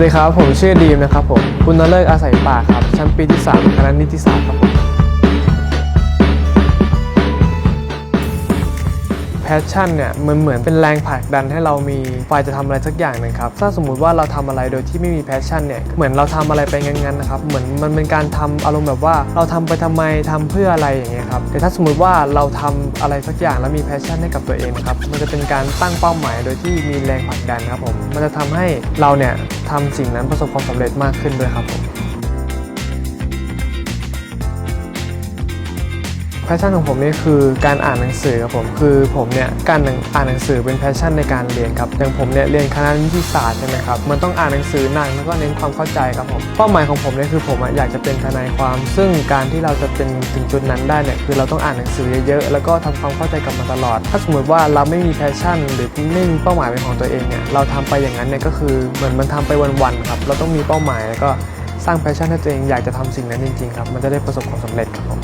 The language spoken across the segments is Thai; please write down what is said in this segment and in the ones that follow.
วัสดีครับ ผมชื่อดีมนะครับผม คุณนเลิกอาศัยป่าครับ ชั้นปีที่3คณะนิติศาสตร์ครับผม แพชชั่นเนี่ยมันเหมือนเป็นแรงผลักดันให้เรามีไฟจะทำอะไรสักอย่างหนึ่งครับถ้าสมมุติว่าเราทำอะไรโดยที่ไม่มีแพชชั่นเนี่ยเหมือนเราทำอะไรไปงั้นๆนะครับเหมือนมันเป็นการทำอารมณ์แบบว่าเราทำไปทำไมทำเพื่ออะไรอย่างเงี้ยครับแต่ถ้าสมมุติว่าเราทำอะไรสักอย่างแล้วมีแพชชั่นให้กับตัวเองนะครับมันจะเป็นการตั้งเป้าหมายโดยที่มีแรงผลักดันครับผมมันจะทำให้เราเนี่ยทำสิ่งนั้นประสบความสำเร็จมากขึ้นด้วยครับผม พชชั่นของผมนี่คือการอ่านหนังสือครับผมคือผมเนี่ยการอ่านหนังสือเป็นแพชชั่นในการเรียนครับอย่างผมเนี่ยเรียนคณะนิติศาสตร์ใช่ไหมครับมันต้องอ่านหนังสือหนักแล้วก็เน้นความเข้าใจครับผมเป้าหมายของผมเนี่ยคือผมอยากจะเป็นทนายความ ซึ่งการที่เราจะเป็นถึงจุดนั้นได้เนี่ยคือเราต้องอ่านหนังสือเยอะๆแล้วก็ทำความเข้าใจกับมันตลอด ถ้าสมมติว่าเราไม่มีแพชชั่น หรือไม่มีเป้าหมายเป็นของตัวเองเนี่ยเราทำไปอย่างนั้นเนี่ยก็คือเหมือนมันทำไปวันๆครับเราต้องมีเป้าหมายแล้วก็สร้างแพชชั่นให้ตัวเองอยากจะทำสิ่งนั้นจริงๆครับมันจะได้ประสบความสำเร็จครับผม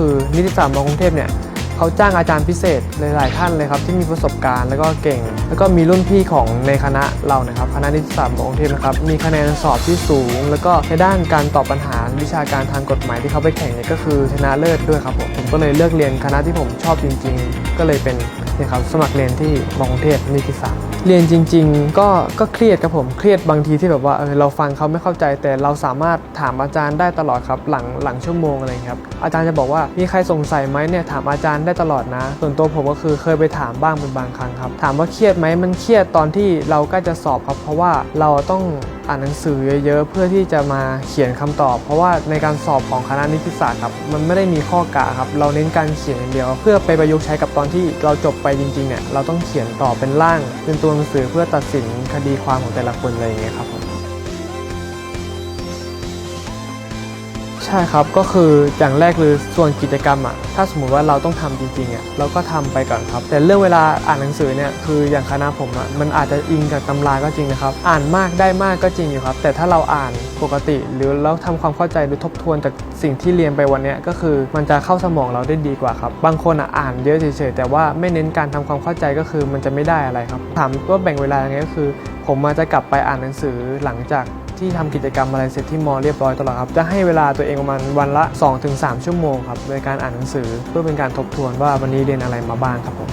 คือนิติศาสตร์มอกรุงเทพเนี่ยเขาจ้างอาจารย์พิเศษหลายๆท่านเลยครับที่มีประสบการณ์แล้วก็เก่ง แล้วก็มีรุ่นพี่ของในคณะเรานะครับคณะนิติศาสตร์มอกรุงเทพนะครับมีคะแนนสอบที่สูง แล้วก็ในด้านการตอบปัญหาวิชาการทางกฎหมายที่เขาไปแข่งเนี่ยก็คือชนะเลิศด้วยครับผมผมก็เลยเลือกเรียนคณะที่ผมชอบจริง ๆ ก็เลยเป็น นี่ครับสมัครเรียนที่มอกรุงเทพนิติศาสตร์เรียนจริง ๆ ก็ก็เครียดครับผมเครียดบางทีที่แบบว่าเออเราฟังเขาไม่เข้าใจ แต่เราสามารถถามอาจารย์ได้ตลอดครับหลังหลังชั่วโมงอะไรครับอาจารย์จะบอกว่ามีใครสงสัยไหมเนี่ยถามอาจารย์ได้ตลอดนะ ส่วนตัวผมก็คือเคยไปถามบ้างเป็นบางครั้งครับ ถามว่าเครียดไหมมันเครียดตอนที่เราใกล้จะสอบครับ เพราะว่าเราต้อง อ่านหนังสือเยอะๆ เพื่อที่จะมาเขียนคำตอบ เพราะว่าในการสอบของคณะนิติศาสตร์ครับมันไม่ได้มีข้อกะครับเราเน้นการเขียนอย่างเดียว เพื่อไปประยุกต์ใช้กับตอนที่เราจบไปจริงๆเนี่ยเราต้องเขียนต่อเป็นร่าง เป็นตัวหนังสือเพื่อตัดสินคดีความของแต่ละคนอะไรอย่างเงี้ยครับ ช่ครับก็คืออย่างแรกเลยส่วนกิจกรรมอะถ้าสมมุติว่าเราต้องทำจริงๆอะเราก็ทำไปก่อนครับ แต่เรื่องเวลาอ่านหนังสือเนี่ยคืออย่างคณะผมอะมันอาจจะอิงกับตำราก็จริงนะครับ อ่านมากได้มากก็จริงอยู่ครับ แต่ถ้าเราอ่านปกติ หรือเราทำความเข้าใจหรือทบทวนจากสิ่งที่เรียนไปวันเนี้ยก็คือมันจะเข้าสมองเราได้ดีกว่าครับบางคนอะอ่านเยอะเฉยๆแต่ว่าไม่เน้นการทำความเข้าใจก็คือมันจะไม่ได้อะไรครับถามว่าแบ่งเวลายังไงก็คือ ผมมาจะกลับไปอ่านหนังสือหลังจาก ที่ทำกิจกรรมอะไรเสร็จที่มอเรียบร้อยตลอดครับ จะให้เวลาตัวเองประมาณวันละ 2-3 ชั่วโมงครับในการอ่านหนังสือเพื่อเป็นการทบทวนว่าวันนี้เรียนอะไรมาบ้างครับผม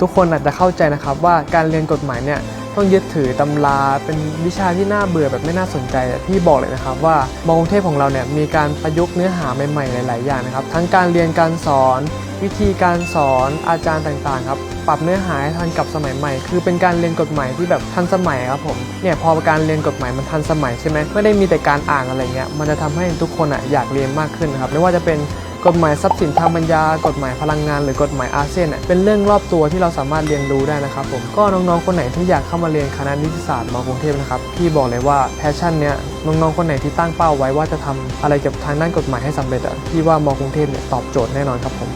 ทุกคนอาจจะเข้าใจนะครับว่าการเรียนกฎหมายเนี่ย ต้องยึดถือตำราเป็นวิชาที่น่าเบื่อแบบไม่น่าสนใจแต่พี่บอกเลยนะครับว่ามอกรุงเทพของเราเนี่ยมีการประยุกต์เนื้อหาใหม่ๆหลาย ๆ อย่างนะครับทั้งการเรียนการสอน วิธีการสอนอาจารย์ต่างๆครับปรับเนื้อหาให้ทันกับสมัยใหม่ คือเป็นการเรียนกฎหมายที่แบบทันสมัยครับผมเนี่ยพอการเรียนกฎหมายมันทันสมัยใช่ไหมไม่ได้มีแต่การอ่านอะไรเงี้ยมันจะทำให้ทุกคนอะอยากเรียนมากขึ้นนะครับไม่ว่าจะเป็น กฎหมายทรัพย์สินทางปัญญา กฎหมายพลังงาน หรือกฎหมายอาเซียนเป็นเรื่องรอบตัวที่เราสามารถเรียนรู้ได้นะครับผมก็น้องๆคนไหนที่อยากเข้ามาเรียนคณะนิติศาสตร์มอกรุงเทพนะครับพี่บอกเลยว่าแพชชั่นเนี้ยน้องๆคนไหนที่ตั้งเป้าไว้ว่าจะทำอะไรเกี่ยวกับทางด้านกฎหมายให้สำเร็จอะพี่ว่ามอกรุงเทพเนี่ยตอบโจทย์แน่นอนครับผม